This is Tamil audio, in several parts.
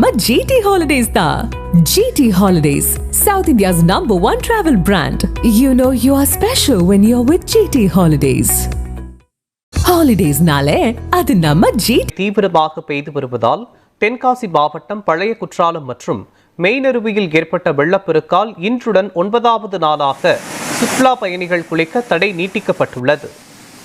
நம்ம ஜிடி ஹாலிடேஸ் தான் GT holidays south India's number one travel brand you know you are special when you are with GT holidays ஹாலிடேஸ்னாலே அது நம்ம ஜிடி தீவிரமாக பெய்து வருவதால் தென்காசி மாவட்டம் பழைய குற்றாலம் மற்றும் மெய்நருவியில் ஏற்பட்ட வெள்ளப்பெருக்கால் இன்றுடன் ஒன்பதாவது நாளாக சுற்றுலா பயணிகள் குளிக்க தடை நீட்டிக்கப்பட்டுள்ளது.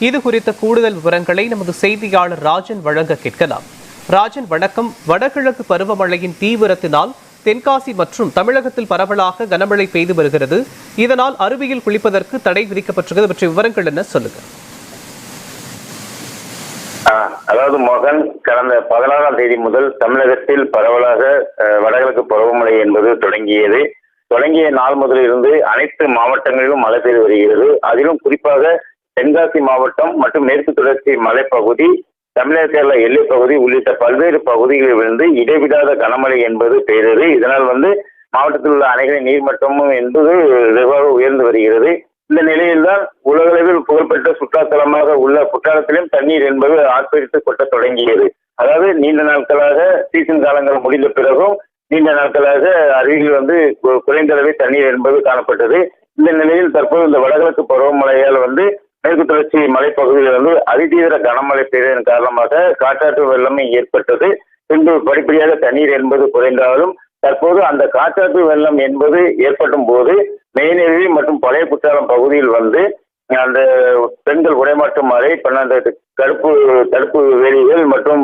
இது குறித்த கூடுதல் விவரங்களை நமது செய்தியாளர் ராஜன் வழங்க கேட்கலாம். ராஜன் வணக்கம். வடகிழக்கு பருவமழையின் தீவிரத்தினால் தென்காசி மற்றும் தமிழகத்தில் பரவலாக கனமழை பெய்து வருகிறது. இதனால் அருவியில் குளிப்பதற்கு தடை விதிக்கப்பட்டிருக்கிறது. பற்றிய விவரங்கள் என்ன? சொல்லுங்க. ஆ, அதாவது மோகன் கடந்த பதினாறாம் தேதி முதல் தமிழகத்தில் பரவலாக வடகிழக்கு பருவமழை என்பது தொடங்கியது. தொடங்கிய நாள் முதலிருந்து அனைத்து மாவட்டங்களிலும் மழை பெய்து வருகிறது. அதிலும் குறிப்பாக தென்காசி மாவட்டம் மற்றும் மேற்கு தொடர்ச்சி மலைப்பகுதி தமிழக கேரள பகுதி உள்ளிட்ட பல்வேறு பகுதிகளில் இருந்து இடைவிடாத கனமழை என்பது பெய்தது. இதனால் வந்து மாவட்டத்தில் உள்ள அணைகளின் நீர்மட்டமும் என்பது வெகுவாக உயர்ந்து வருகிறது. இந்த நிலையில்தான் உலகளவில் புகழ்பெற்ற சுற்றுலாத்தலமாக உள்ள குற்றாலத்திலும் தண்ணீர் என்பது ஆர்ப்பரித்து கொட்டத் தொடங்கியது. அதாவது நீண்ட நாட்களாக சீசன் காலங்கள் முடிந்த பிறகும் நீண்ட நாட்களாக அருவியில் வந்து குறைந்த அளவே தண்ணீர் என்பது காணப்பட்டது. இந்த நிலையில் தற்போது இந்த வடகிழக்கு பருவமழையால் வந்து மேற்கு தொடர்ச்சி மலைப்பகுதியில் வந்து அதிதீவிர கனமழை பெய்ததன் காரணமாக காற்றாற்று வெள்ளமே ஏற்பட்டது. பின்பு படிப்படியாக தண்ணீர் என்பது குறைந்தாலும் தற்போது அந்த காற்றாற்று வெள்ளம் என்பது ஏற்படும் போது மெய்நெருவி மற்றும் பழைய குற்றாலம் பகுதியில் வந்து அந்த பெண்கள் உடைமாற்றும் மழை அந்த தடுப்பு தடுப்பு வேலிகள் மற்றும்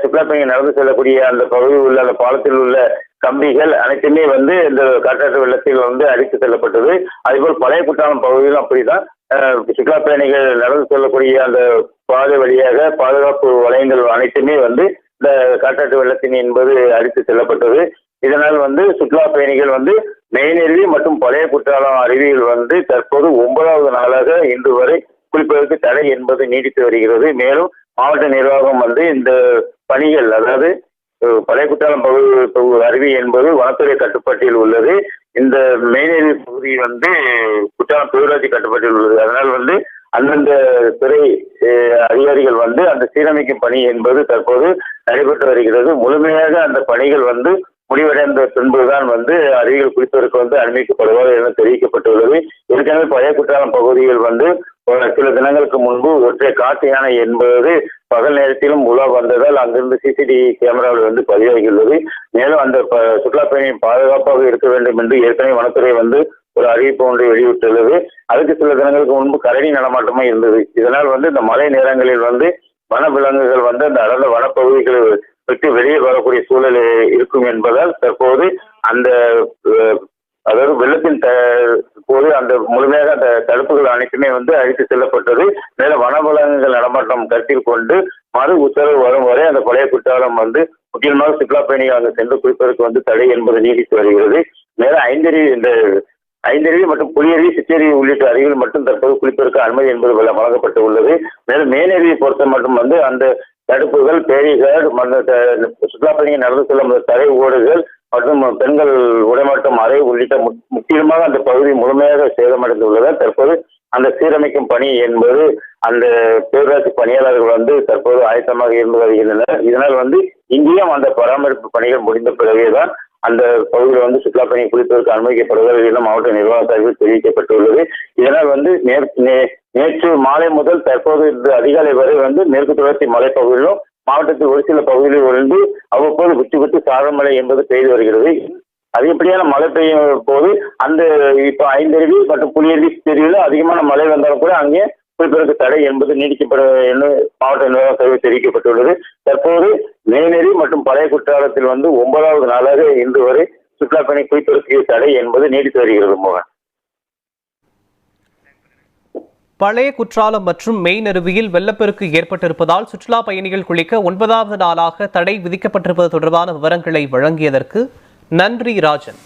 சுற்றுலா பயணிகள் நடந்து செல்லக்கூடிய அந்த பகுதியில் உள்ள அந்த பாலத்தில் உள்ள கம்பிகள் அனைத்துமே வந்து இந்த காற்றாற்று வெள்ளத்தில் வந்து அடித்து செல்லப்பட்டது. அதேபோல் பழைய குற்றாலம் பகுதியிலும் அப்படிதான் சுற்றுலா பயணிகள் நடந்து செல்லக்கூடிய அந்த பாதை வழியாக பாதுகாப்பு வளையங்கள் அனைத்துமே வந்து இந்த காற்றாற்று வெள்ளத்தின் என்பது அடித்து செல்லப்பட்டது. இதனால் வந்து சுற்றுலா பயணிகள் வந்து மெயினருவி மற்றும் பழைய குற்றாலம் அருவியில் வந்து தற்போது ஒன்பதாவது நாளாக இன்று வரை குளிப்பதற்கு தடை என்பது நீடித்து வருகிறது. மேலும் மாவட்ட நிர்வாகம் வந்து இந்த பணிகள் அதாவது பழைய குற்றாலம் பகுதி அருவி என்பது வனத்துறை கட்டுப்பாட்டில் உள்ளது. இந்த மெயினருவி பகுதி வந்து குற்றாலம் பேரூராட்சி கட்டுப்பாட்டில் அதிகாரிகள் வந்து அந்த சீரமைக்கும் பணி என்பது தற்போது நடைபெற்று வருகிறது. முழுமையாக அந்த பணிகள் வந்து முடிவடைந்த பின்புதான் வந்து அருகில் குறித்தவருக்கு வந்து அனுமதிக்கப்படுவார் என தெரிவிக்கப்பட்டுள்ளது. ஏற்கனவே பழைய குற்றாலம் பகுதியில் வந்து ஒரு சில தினங்களுக்கு முன்பு ஒற்றை காட்டு யானை என்பது பகல் நேரத்திலும் உலா வந்ததால் அங்கிருந்து சிசிடிவி கேமராவில் வந்து பதிவாகியுள்ளது. மேலும் அந்த ப- சுற்றுலா பயணியின் பாதுகாப்பாக இருக்க வேண்டும் என்று ஏற்கனவே வனத்துறை வந்து ஒரு அறிவிப்பு ஒன்றை வெளியிட்டுள்ளது. அதுக்கு சில தினங்களுக்கு முன்பு கரடி நடமாட்டமே இருந்தது. இதனால் வந்து இந்த மழை நேரங்களில் வந்து வன விலங்குகள் வந்து அந்த அடர்ந்த வனப்பகுதிகளை விட்டு வெளியே வரக்கூடிய சூழல் இருக்கும் என்பதால் தற்போது அந்த அதாவது வெள்ளத்தின் த- போது அந்த முழுமையாக அந்த தடுப்புகள் அனைத்துமே வந்து அழித்து செல்லப்பட்டது. மேலும் வனவிலங்குகள் நடமாட்டம் கருத்தில் கொண்டு மறு உத்தரவு வரும் வரை அந்த பழைய குற்றாலம் வந்து முக்கியமாக சுற்றுலா பயணிகள் அங்கு சென்று குளிப்பதற்கு வந்து தடை என்பது நீடித்து வருகிறது. மேலும் ஐந்தறி இந்த ஐந்தருவி மற்றும் புலியருவி சிற்றருவி உள்ளிட்ட அருவிகள் மட்டும் தற்போது குளிப்பதற்கு அனுமதி என்பது வழங்கப்பட்டு உள்ளது. மேலும் மேனருவியை பொறுத்த மட்டும் வந்து அந்த தடுப்புகள் பேரிகள் மற்ற சுற்றுலா பயணிகள் நடந்து செல்லும் தரை ஓடுகள் மற்றும் பெண்கள் உடைமாட்டம் அறை உள்ளிட்ட முக்கியமாக அந்த பகுதி முழுமையாக சேதமடைந்துள்ளதால் தற்போது அந்த சீரமைக்கும் பணி என்பது அந்த பேரூராட்சி பணியாளர்கள் வந்து தற்போது ஆயத்தமாக இருந்து வருகின்றனர். இதனால் வந்து இங்கேயும் அந்த பராமரிப்பு பணிகள் முடிந்த பிறகேதான் அந்த பகுதியில் வந்து சுற்றுலா பயணி குளிப்பதற்கு அனுமதிக்கப்படுவார்கள் என மாவட்ட நிர்வாகத்தார்கள் தெரிவிக்கப்பட்டுள்ளது. இதனால் வந்து நே- நேற்று மாலை முதல் தற்போது இந்த அதிகாலை வரை வந்து மேற்கு தொடர்ச்சி மலைப்பகுதியிலும் மாவட்டத்தில் ஒரு சில பகுதிகளில் இருந்து அவ்வப்போது விட்டு விட்டு சாரல் மழை என்பது பெய்து வருகிறது. அதிகப்படியான மழை பெய்யும் போது அந்த இப்போ ஐந்தருவி மற்றும் புலியருவி தெருவில் அதிகமான மழை வந்தாலும் கூட அங்கே குடிப்பதற்கு தடை என்பது நீடிக்கப்பட என்று மாவட்ட நிர்வாக சேவை தெரிவிக்கப்பட்டுள்ளது. தற்போது மேனேரி மற்றும் பழைய குற்றாலத்தில் வந்து ஒன்பதாவது நாளாக இன்று வரை சுற்றுலா பயணி குடிப்பதற்கு தடை என்பது நீடித்து வருகிறது மோகன். பழைய குற்றாலம் மற்றும் மெய்நருவியில் வெள்ளப்பெருக்கு ஏற்பட்டிருப்பதால் சுற்றுலா பயணிகள் குளிக்க ஒன்பதாவது நாளாக தடை விதிக்கப்பட்டிருப்பது தொடர்பான விவரங்களை வழங்கியதற்கு நன்றி ராஜன்.